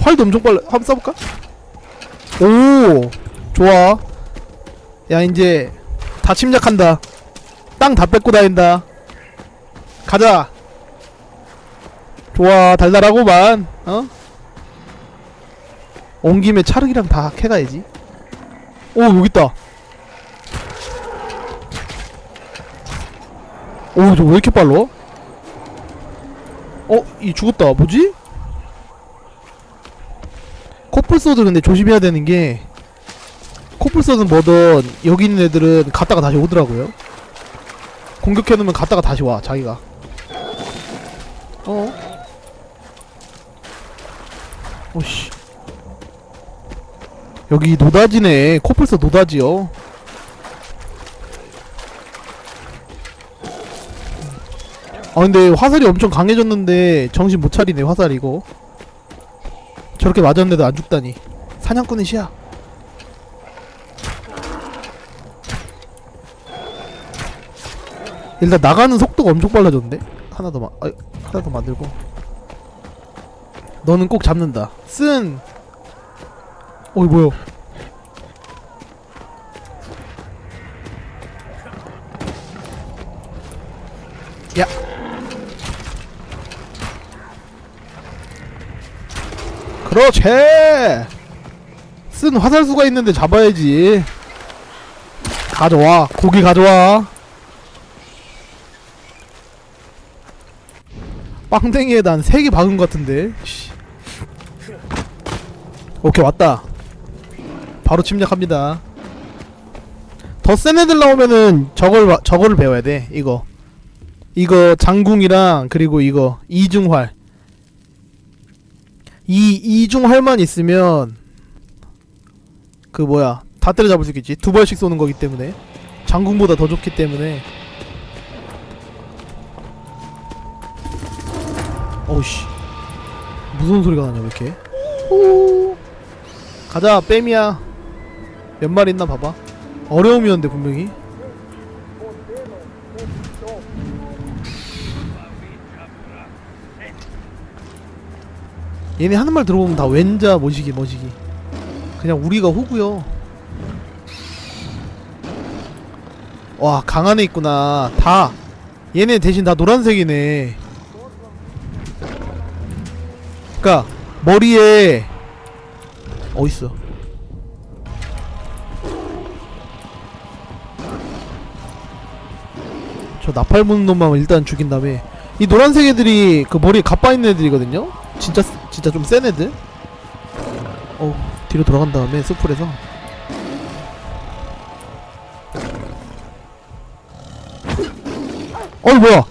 활도 엄청 빨라 한번 써볼까? 오 좋아 야 이제 다 침략한다 땅 다 뺏고 다닌다 가자 좋아 달달하고만 어? 온 김에 차르기랑 다 캐가야지 오 여기 있다 오저 왜 이렇게 빨라? 어? 이 죽었다 뭐지? 코뿔소드 근데 조심해야 되는 게 코뿔소는 뭐든 여기 있는 애들은 갔다가 다시 오더라고요. 공격해놓으면 갔다가 다시 와 자기가. 어? 오씨. 여기 노다지네. 코뿔소 노다지요. 아 근데 화살이 엄청 강해졌는데 정신 못 차리네 화살 이거 저렇게 맞았는데도 안 죽다니. 사냥꾼의 시야. 일단 나가는 속도가 엄청 빨라졌는데? 하나 더 마, 아, 하나 더 만들고. 너는 꼭 잡는다. 쓴! 어이 뭐야. 야 그렇지. 쓴 화살수가 있는데 잡아야지. 가져와. 고기 가져와. 빵댕이에다 한 3개 박은 것 같은데. 씨. 오케이 왔다. 바로 침략합니다. 더 센 애들 나오면은 저걸 봐- 저거를 배워야 돼 이거. 이거 장궁이랑 그리고 이거 이중활 이 이중활만 있으면 그 뭐야 다 때려잡을 수 있겠지? 두 발씩 쏘는 거기 때문에. 장궁보다 더 좋기 때문에. 어우씨. 무서운 소리가 나냐 왜 이렇게? 오 가자 뺨이야. 몇 마리 있나 봐봐. 어려움이었는데 분명히 얘네 하는 말 들어보면 다 왼자 모시기 모시기. 그냥 우리가 호구요. 와 강한 애 있구나. 다. 얘네 대신 다 노란색이네. 그니까 머리에 어딨어? 저 나팔 부는 놈만 일단 죽인 다음에. 이 노란색 애들이 그 머리에 가빠 있는 애들이거든요 진짜 진짜 좀 센 애들? 어 뒤로 돌아간 다음에 스풀에서. 어 뭐야?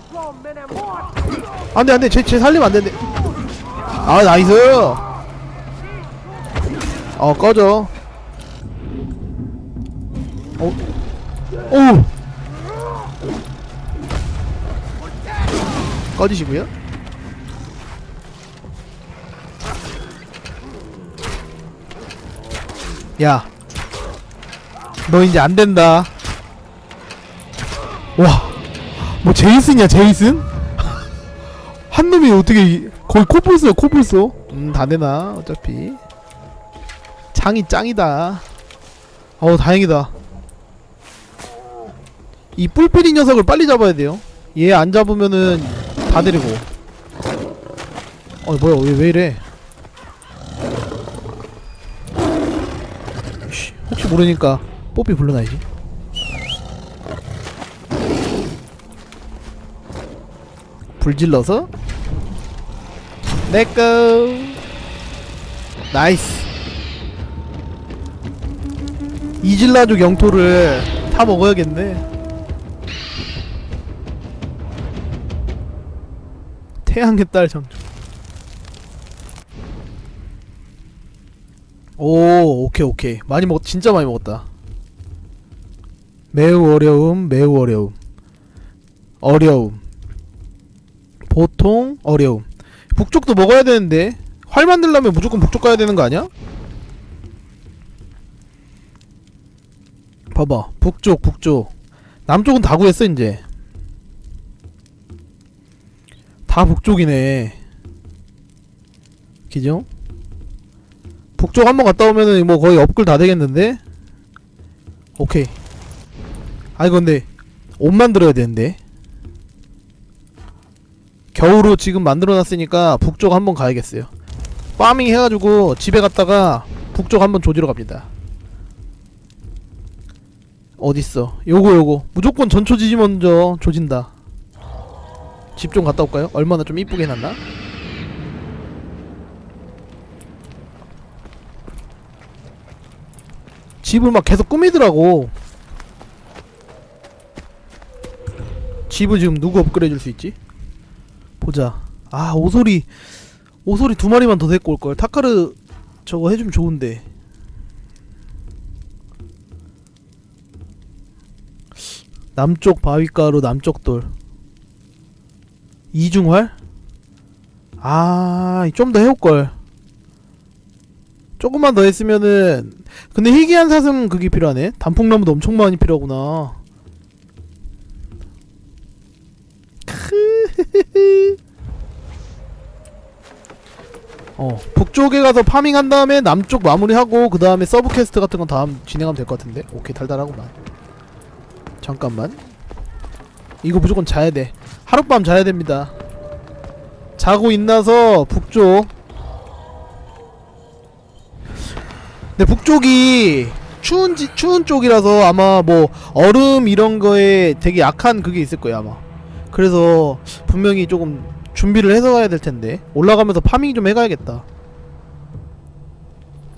안돼 안돼. 쟤, 쟤 살리면 안되는데. 아 나이스! 어 꺼져. 어. 오! 꺼지시고요 야, 너 이제 안 된다. 와, 뭐 제이슨이야 제이슨? 한 놈이 어떻게 이- 거의 코뿔소야 코뿔소? 음, 다 되나 어차피. 장이 짱이다. 어우 다행이다. 이 뿔피리 녀석을 빨리 잡아야 돼요. 얘 안 잡으면은 다 데리고. 어 뭐야 왜, 왜 이래? 혹시 모르니까 뽀삐 불러놔야지. 불 질러서 내꺼 나이스. 이질라족 영토를 다 먹어야겠네. 태양의 딸 장조 오 오케이 오케이. 많이 먹 진짜 많이 먹었다. 매우 어려움 매우 어려움. 어려움. 보통 어려움. 북쪽도 먹어야 되는데 활 만들려면 무조건 북쪽 가야 되는 거 아니야? 봐봐. 북쪽 북쪽. 남쪽은 다 구했어 이제. 다 북쪽이네. 그죠? 북쪽 한 번 갔다 오면은 뭐 거의 업글 다 되겠는데? 오케이. 아니 근데 옷 만들어야 되는데. 겨우로 지금 만들어놨으니까 북쪽 한 번 가야겠어요. 파밍 해가지고 집에 갔다가 북쪽 한 번 조지러 갑니다. 어딨어? 요거 요거 무조건 전초지지 먼저 조진다. 집 좀 갔다 올까요? 얼마나 좀 이쁘게 해놨나? 집을 막 계속 꾸미더라고. 집을 지금 누구 업그레이드 줄 수 있지? 보자. 아 오소리 오소리 두 마리만 더 데리고 올 걸. 타카르 저거 해주면 좋은데. 남쪽 바위가루 남쪽 돌. 이중활? 아, 좀 더 해올 걸. 조금만 더 했으면은 근데 희귀한 사슴 그게 필요하네. 단풍나무도 엄청 많이 필요하구나. 어 북쪽에 가서 파밍한 다음에 남쪽 마무리하고 그 다음에 서브 퀘스트 같은 건 다음 진행하면 될 것 같은데? 오케이 달달하구만. 잠깐만. 이거 무조건 자야 돼. 하룻밤 자야 됩니다. 자고 있나서 북쪽 근데 북쪽이 추운 지, 추운 쪽이라서 아마 뭐 얼음 이런 거에 되게 약한 그게 있을 거야 아마. 그래서 분명히 조금 준비를 해서 가야 될 텐데. 올라가면서 파밍 좀 해가야겠다.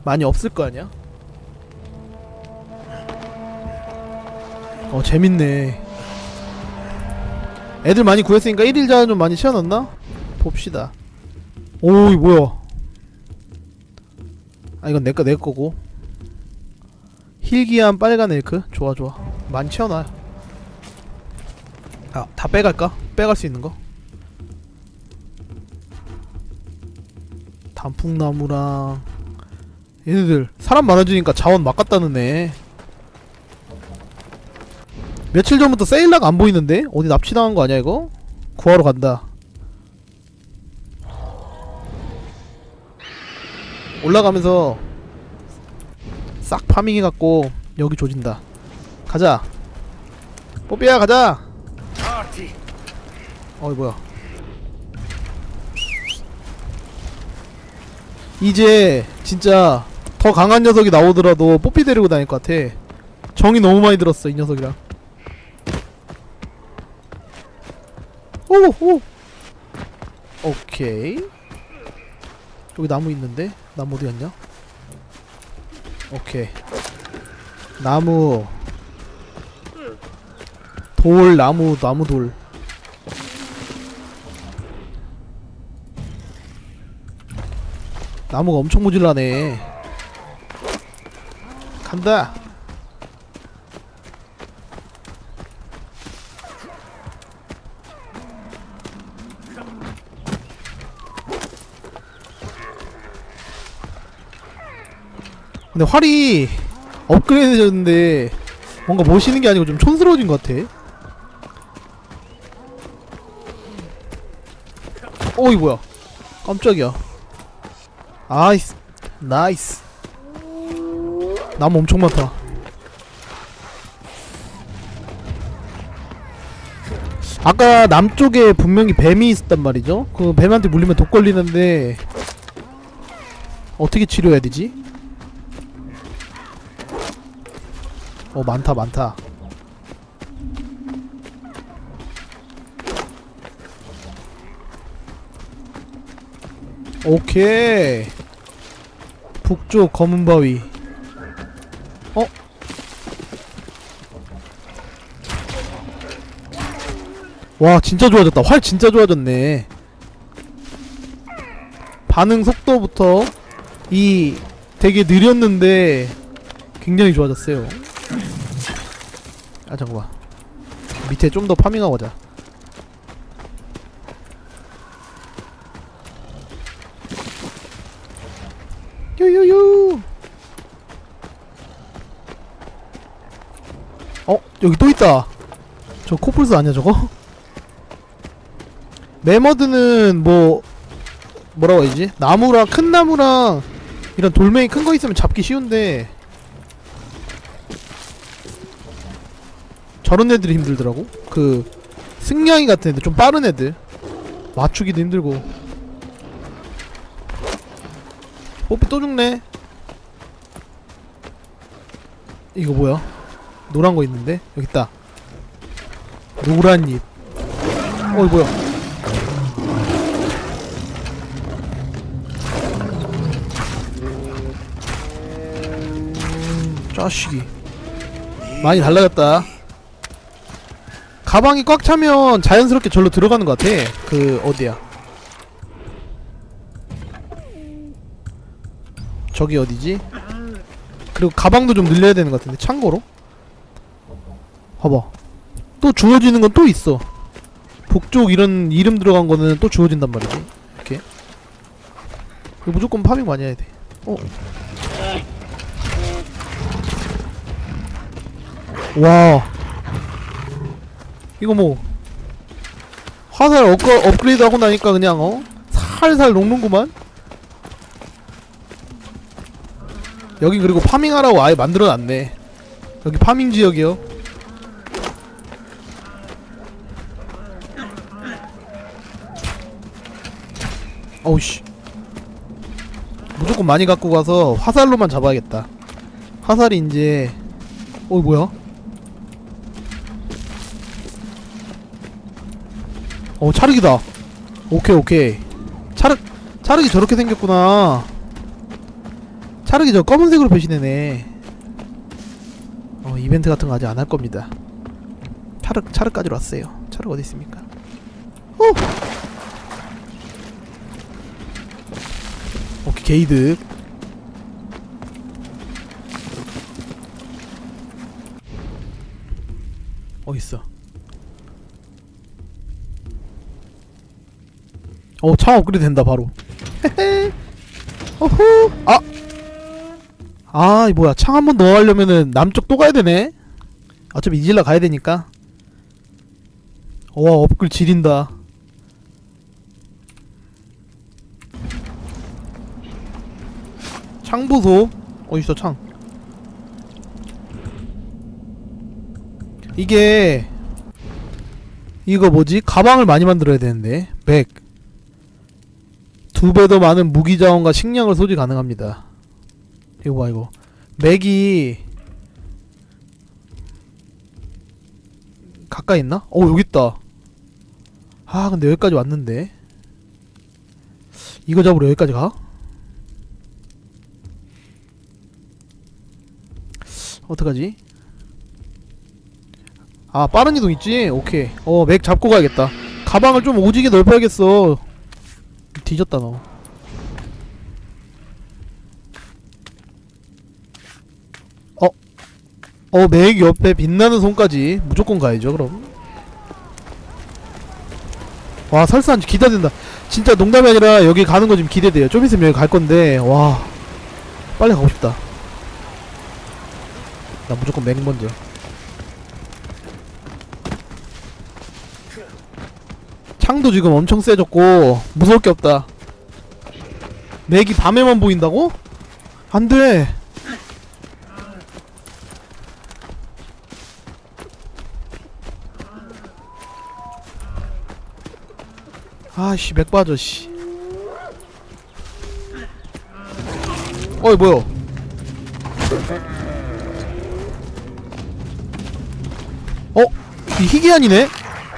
많이 없을 거 아니야? 어 재밌네. 애들 많이 구했으니까 1일 자는 좀 많이 채워놨나? 봅시다. 오 이거 뭐야 아 이건 내거 내 거고 힐기한 빨간 엘크 좋아 좋아 많이 채워놔 아다 빼갈까? 빼갈 수 있는 거? 단풍나무랑 얘네들 사람 많아지니까 자원 막 갖다 넣네 며칠 전부터 세일락 안 보이는데? 어디 납치당한 거 아니야 이거? 구하러 간다 올라가면서 싹 파밍해갖고 여기 조진다. 가자. 뽀삐야 가자. 어이 뭐야. 이제 진짜 더 강한 녀석이 나오더라도 뽀삐 데리고 다닐 것 같아. 정이 너무 많이 들었어 이 녀석이랑. 오오. 오케이. 여기 나무 있는데 나무 어디 갔냐? 오케이. 나무. 돌 나무 나무 돌. 나무가 엄청 모질라네. 간다 근데 활이 업그레이드 되었는데 뭔가 멋있는 게 아니고 좀 촌스러워진 것 같아. 어이 뭐야? 깜짝이야. 아이스 나이스. 나무 엄청 많다. 아까 남쪽에 분명히 뱀이 있었단 말이죠? 그 뱀한테 물리면 독 걸리는데 어떻게 치료해야 되지? 어 많다 많다. 오케이. 북쪽 검은 바위. 어? 와 진짜 좋아졌다. 활 진짜 좋아졌네. 반응 속도부터 이 되게 느렸는데 굉장히 좋아졌어요 아 잠깐만. 밑에 좀 더 파밍하고 가자. 유유유 어 여기 또 있다. 저 코뿔소 아니야 저거? 메머드는 뭐 뭐라고 해야지? 나무랑 큰 나무랑 이런 돌멩이 큰 거 있으면 잡기 쉬운데 저런 애들이 힘들더라고. 그 승냥이 같은 애들 좀 빠른 애들. 맞추기도 힘들고. 뽀삐 또 죽네. 이거 뭐야? 노란 거 있는데? 여기 있다. 노란 잎. 어이 뭐야? 짜식이. 많이 달라졌다 가방이 꽉 차면 자연스럽게 절로 들어가는 것 같아. 그 어디야? 저기 어디지? 그리고 가방도 좀 늘려야 되는 것 같은데 참고로? 봐봐. 또 주어지는 건 또 있어. 북쪽 이런 이름 들어간 거는 또 주어진단 말이지. 이렇게. 이거 무조건 파밍 많이 해야 돼. 어. 와 이거 뭐 화살 업그, 업그레이드 하고 나니까 그냥 어? 살살 녹는구만? 여기 그리고 파밍하라고 아예 만들어놨네. 여기 파밍 지역이요. 어우씨. 무조건 많이 갖고 가서 화살로만 잡아야겠다. 화살이 이제 어 뭐야 어 차르기다. 오케이 오케이. 차르 차르기 저렇게 생겼구나. 차르기 저 검은색으로 표시되네. 어 이벤트 같은 거 아직 안 할 겁니다. 차르 차르까지 왔어요. 차르 어디 있습니까? 오 오케이 게이드 어디 있어 어, 차 업그레이드 된다, 바로. 헤헤. 어후. 아! 아, 이 뭐야. 창 한 번 더 하려면은 남쪽 또 가야 되네. 어차피 이질라 가야 되니까. 와, 업글 지린다. 창 보소. 어딨어, 창. 이게 이거 뭐지? 가방을 많이 만들어야 되는데. 백. 두 배 더 많은 무기 자원과 식량을 소지 가능합니다. 이거 봐 이거 맥이 가까이 있나? 어 여기 있다. 아 근데 여기까지 왔는데 이거 잡으러 여기까지 가? 어떡하지? 아 빠른 이동 있지? 오케이 어맥 잡고 가야겠다 가방을 좀 오지게 넓혀야겠어 뒤졌다 너. 어? 어, 맥 옆에 빛나는 손까지 무조건 가야죠, 그럼. 와, 설산 기대된다. 진짜 농담이 아니라 여기 가는 거 지금 기대돼요. 좀 있으면 여기 갈 건데, 와. 빨리 가고 싶다. 나 무조건 맥 먼저. 창도 지금 엄청 세졌고 무서울 게 없다. 맥이 밤에만 보인다고? 안 돼. 아씨 맥 빠져 씨. 어이 뭐야? 어? 이 희귀한이네?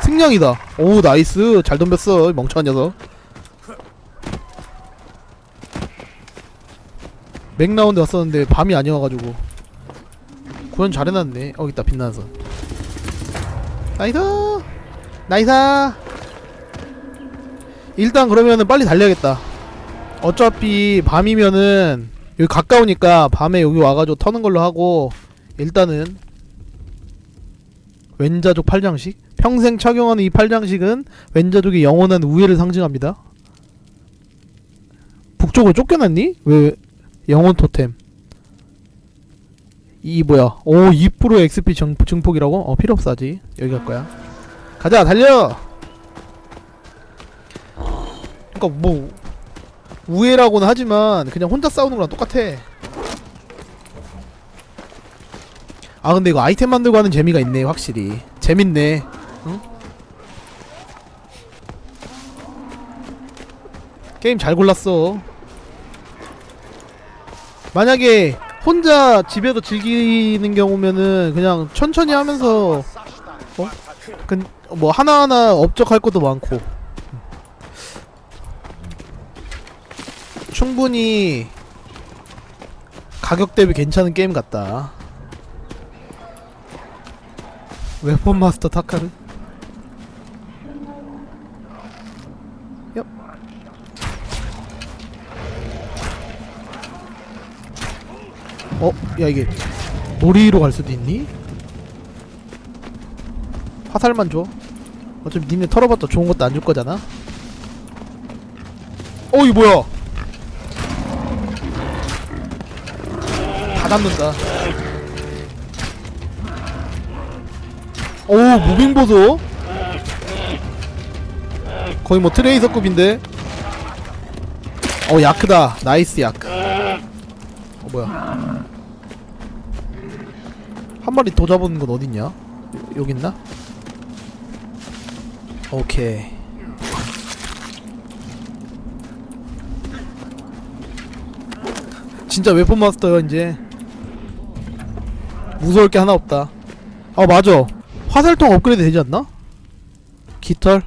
승량이다. 오 나이스 잘 덤볐어 이 멍청한 녀석. 맥 나온데 왔었는데 밤이 아니어가지고 구현 잘 해놨네. 어 있다 빛나는 선. 나이스 나이스. 일단 그러면은 빨리 달려야겠다. 어차피 밤이면은 여기 가까우니까 밤에 여기 와가지고 터는 걸로 하고 일단은 왼자족 팔장식 평생 착용하는 이 팔장식은 왼자족의 영원한 우애를 상징합니다. 북쪽으로 쫓겨났니? 왜 영혼 토템? 이 뭐야? 오 2% XP 증, 증폭이라고? 어 필요 없어 아직 여기 갈 거야. 가자 달려! 그니까 뭐 우애라고는 하지만 그냥 혼자 싸우는 거랑 똑같아. 아 근데 이거 아이템 만들고 하는 재미가 있네 확실히. 재밌네 게임 잘 골랐어. 만약에 혼자 집에서 즐기는 경우면은 그냥 천천히 하면서 어? 그, 뭐 하나하나 업적할 것도 많고. 충분히 가격 대비 괜찮은 게임 같다. 웨폰 마스터 타카르 어? 야 이게 놀이로 갈 수도 있니? 화살만 줘. 어차피 니네 털어봤자 좋은 것도 안 줄 거잖아. 어 이거 뭐야? 다 잡는다. 오 무빙 보소? 거의 뭐 트레이서급인데? 어 야크다. 나이스 야크 어 뭐야? 한 마리 더 잡은 건 어딨냐? 요- 여기 있나? 오케이. 진짜 웨폰 마스터야 이제. 무서울 게 하나 없다. 아 맞아. 화살통 업그레이드 되지 않나? 깃털?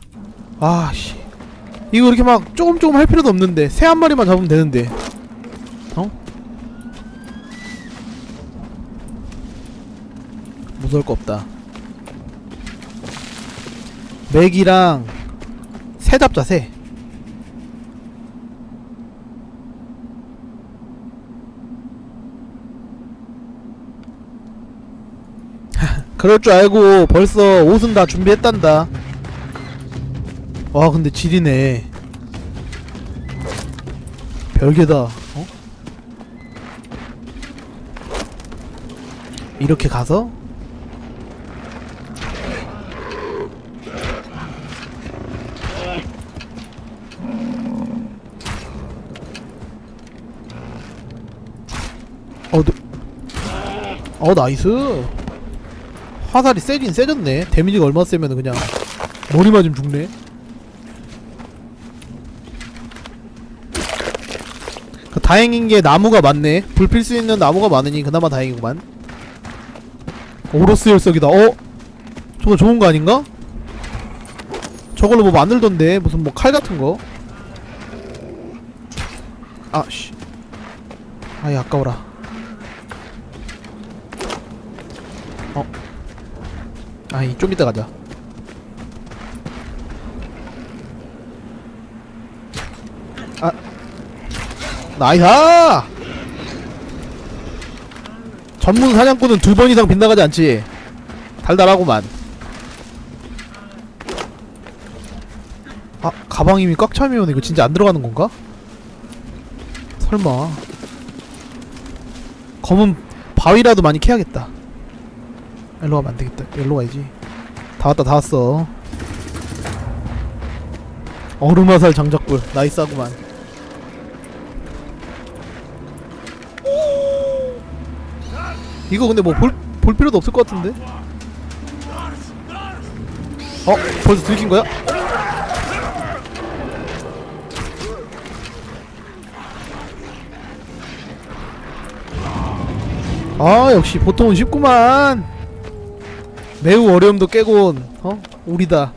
아씨. 이거 이렇게 막 조금 조금 할 필요도 없는데 새 한 마리만 잡으면 되는데 어? 무서울 거 없다 맥이랑 새 잡자 새 그럴 줄 알고 벌써 옷은 다 준비했단다. 와 근데 지리네. 별개다. 어? 이렇게 가서 어 나이스. 화살이 세긴 세졌네. 데미지가 얼마 세면 그냥 머리 맞으면 죽네. 그 다행인 게 나무가 많네. 불필 수 있는 나무가 많으니 그나마 다행이구만. 오로스 열석이다. 어? 저거 좋은 거 아닌가? 저걸로 뭐 만들던데 무슨 뭐 칼 같은 거. 아씨. 아이 아까워라. 아이 좀 이따 가자. 아. 나이사 전문 사냥꾼은 두 번 이상 빗나가지 않지. 달달하구만. 아 가방 이미 꽉 차면 이거 진짜 안 들어가는 건가? 설마. 검은 바위라도 많이 캐야겠다 일로 가면 안 되겠다. 일로 가야지. 다 왔다, 다 왔어. 얼음화살 장작불. 나이스하구만. 이거 근데 뭐 볼, 볼 필요도 없을 것 같은데? 어? 벌써 들킨 거야? 아, 역시 보통은 쉽구만. 매우 어려움도 깨고 온 어? 우리다.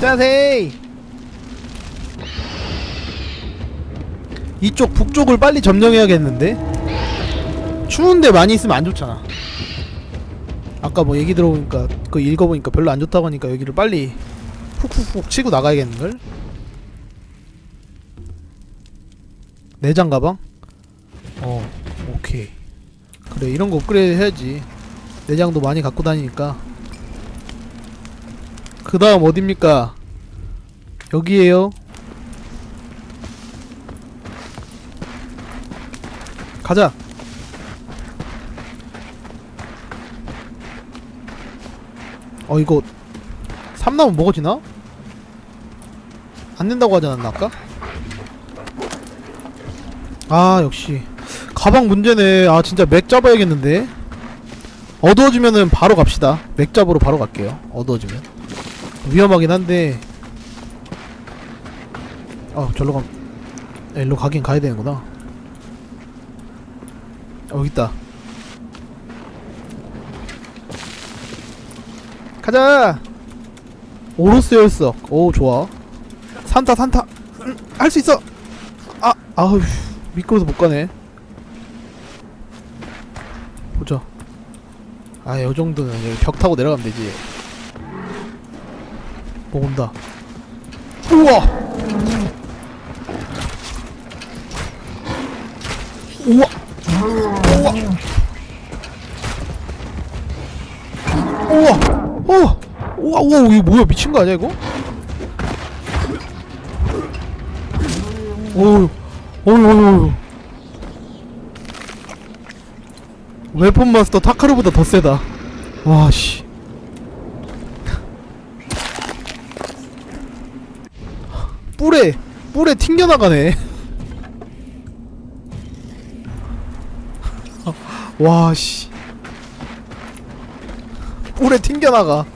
짜세이! 이쪽 북쪽을 빨리 점령해야겠는데? 추운데 많이 있으면 안 좋잖아. 아까 뭐 얘기 들어보니까 그 읽어보니까 별로 안 좋다고 하니까 여기를 빨리 훅훅훅 치고 나가야겠는걸? 내장 가방 그래 이런 거 업그레이드 해야지. 내장도 많이 갖고 다니니까. 그 다음 어딥니까? 여기에요? 가자. 어 이거 삼나무 먹어지나? 안 된다고 하지 않았나 아까? 아 역시 가방 문제네. 아 진짜 맥 잡아야겠는데. 어두워지면은 바로 갑시다. 맥 잡으러 바로 갈게요. 어두워지면. 위험하긴 한데. 어 절로 가 야, 일로 가긴 가야 되는구나. 어 여기 있다. 가자! 오로스였어 오 좋아. 산타 산타. 음, 할수 있어! 아 아우 미끄러서 못 가네 보자 아 요정도는 여기 벽 타고 내려가면 되지. 뭐 온다. 우와! 우와! 우와! 우와! 우와 우와 우와 이거 뭐야? 미친 거 아니야 이거? 오우 어휴 어휴 웨폰 마스터 타카르보다 더 세다. 와씨. 뿔에 뿔에 튕겨나가네. 와씨. 뿔에 튕겨나가.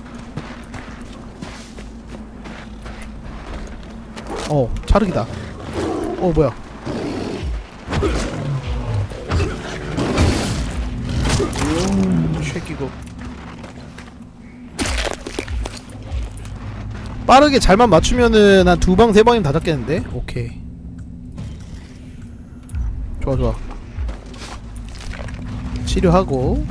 어 차르기다. 어 뭐야 쉐끼고 빠르게 잘만 맞추면은 한 두 방 세 방이면 다 잡겠는데 오케이 좋아 좋아 치료하고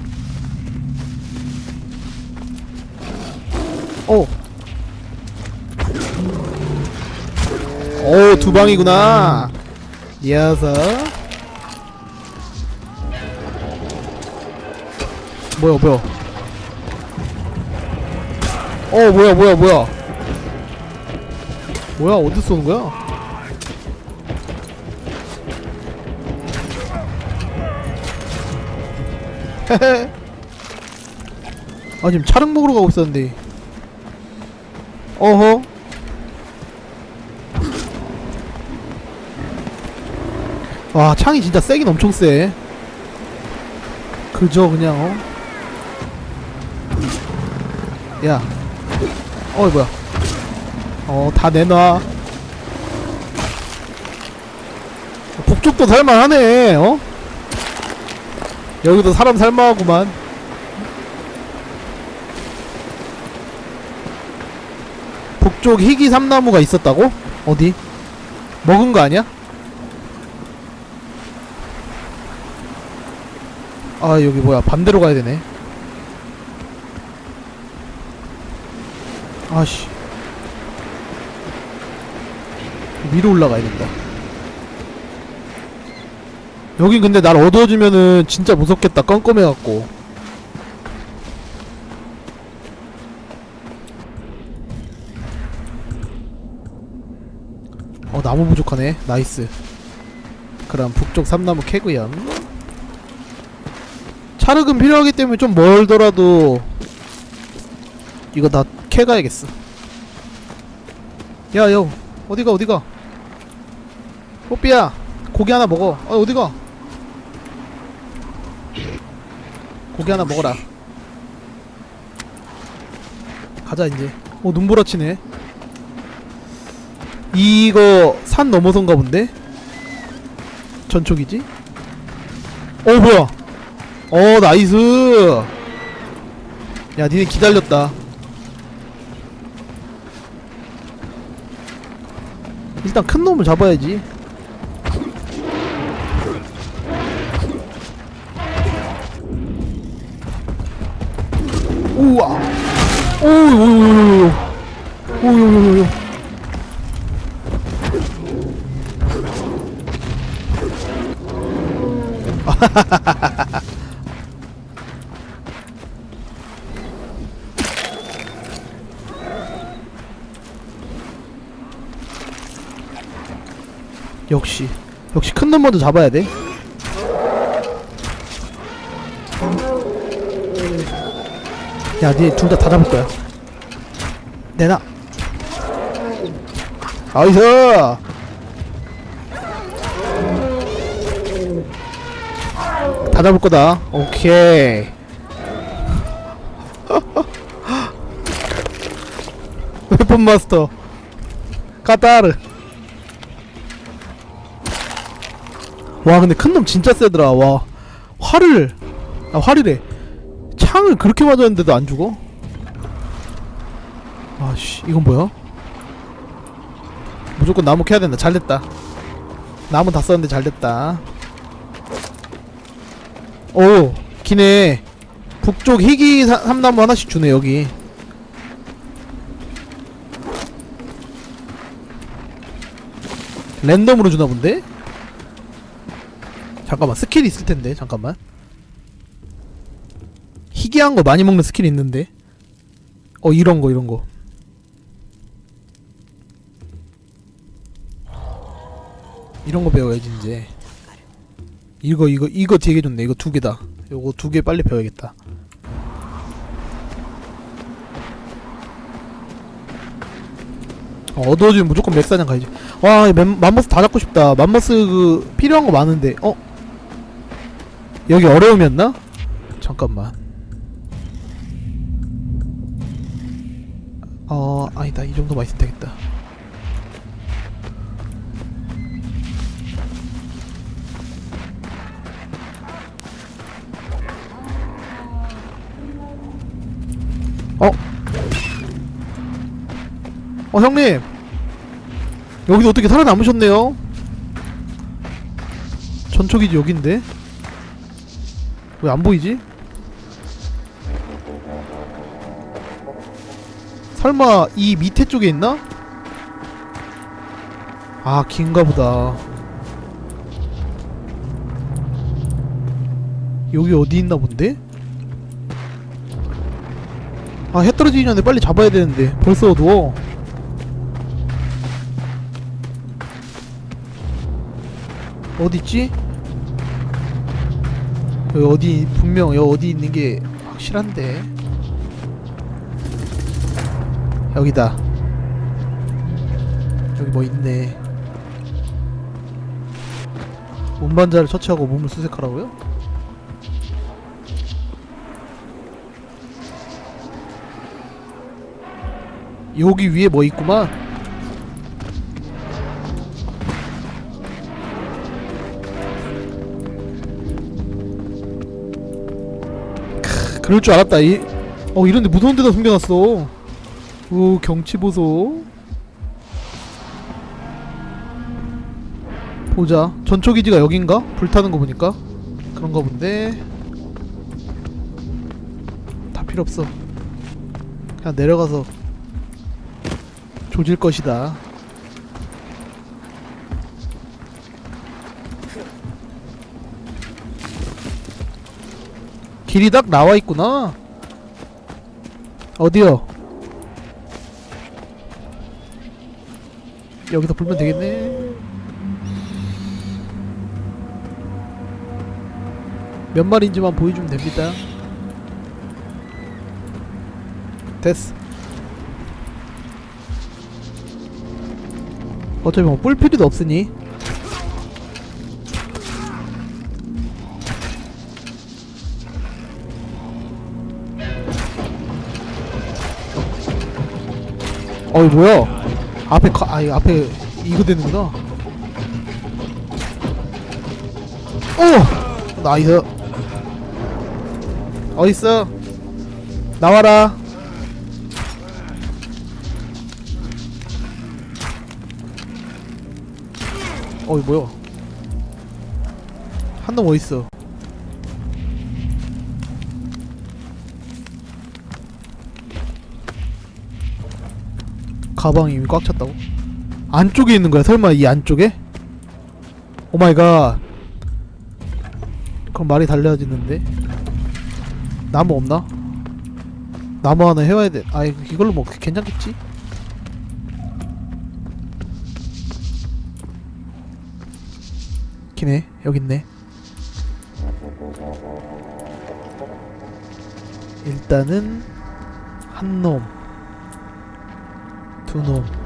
오. 오, 두 방이구나. 이어서. 뭐야, 뭐야. 어, 뭐야, 뭐야, 뭐야. 뭐야, 어디 쏘는 거야? 아, 지금 차량 먹으러 가고 있었는데. 어허. 와 창이 진짜 세긴 엄청 세 그저 그냥 어? 야 어, 뭐야 어 다 내놔 북쪽도 살만하네 어? 여기도 사람 살만하구만 북쪽 희귀 삼나무가 있었다고? 어디? 먹은 거 아니야? 아 여기 뭐야 반대로 가야 되네 아씨. 위로 올라가야 된다. 여긴 근데 날 어두워지면은 진짜 무섭겠다. 껌껌해갖고. 어 나무 부족하네. 나이스. 그럼 북쪽 삼나무 캐구요. 차르금 필요하기 때문에 좀 멀더라도 이거 다 캐가야겠어. 야야 어디가 어디가? 뽀삐야 고기 하나 먹어. 어 어디가? 고기 하나 먹어라. 가자 이제. 어 눈보라치네. 이거 산 넘어선가 본데? 전초기지? 어 뭐야? 어 나이스! 야 니네 기다렸다 일단 큰 놈을 잡아야지. 우와. 오오오오오오오오오오오오 역시 역시 큰 놈 먼저 잡아야 돼. 야, 니네 둘 다 다 잡을 거야. 내놔. 나이스 다 잡을 거다 오케이 웨폰 마스터 까따르 와 근데 큰 놈 진짜 세더라. 와 활을 아 활이래. 창을 그렇게 맞았는데도 안 죽어? 아씨 이건 뭐야? 무조건 나무 캐야 된다. 잘됐다. 나무 다 썼는데 잘됐다. 오 기네. 북쪽 희귀 사- 삼나무 하나씩 주네 여기. 랜덤으로 주나 본데? 잠깐만 스킬 있을 텐데 잠깐만. 희귀한 거 많이 먹는 스킬 있는데? 어 이런 거 이런 거. 이런 거 배워야지 이제. 이거 이거 이거 되게 좋네. 이거 두 개다. 요거 두 개 빨리 배워야겠다. 어, 어두워지면 무조건 맥사장 가야지. 와이 맘- 맘머스 다 잡고 싶다. 맘머스 그 필요한 거 많은데. 어? 여기 어려움이었나? 잠깐만. 어 아니다. 이 정도만 있으면 되겠다. 어? 어 형님! 여기도 어떻게 살아남으셨네요? 전초기지 여긴데 왜 안 보이지? 설마 이 밑에 쪽에 있나? 아 긴가 보다 여기 어디 있나 본데? 아 해 떨어지기 전에 빨리 잡아야 되는데 벌써 어두워 어딨지? 여기 어디 분명 여기 어디 있는 게 확실한데. 여기다. 여기 뭐 있네. 운반자를 처치하고 몸을 수색하라고요? 여기 위에 뭐 있구만 그럴 줄 알았다. 이, 어 이런데 무서운 데다 숨겨놨어. 오 경치 보소. 보자. 전초기지가 여긴가? 불타는 거 보니까. 그런가 본데. 다 필요 없어. 그냥 내려가서 조질 것이다 길이 딱 나와 있구나 어디요? 여기서 불면 되겠네. 몇 마리인지만 보여주면 됩니다. 됐어. 어차피 뭐 뿔 필요도 없으니. 어이 뭐야? 앞에 가, 아, 이 앞에 이거 되는구나. 오! 나이스. 어딨어? 나와라. 어이 뭐야? 한 놈 어딨어? 가방이 이미 꽉 찼다고? 안쪽에 있는 거야? 설마 이 안쪽에? 오마이갓 그럼 말이 달라지는데 나무 없나? 나무 하나 해와야 돼. 아 이걸로 뭐 괜찮겠지? 기네 여기 있네. 일단은 한 놈, 두 놈.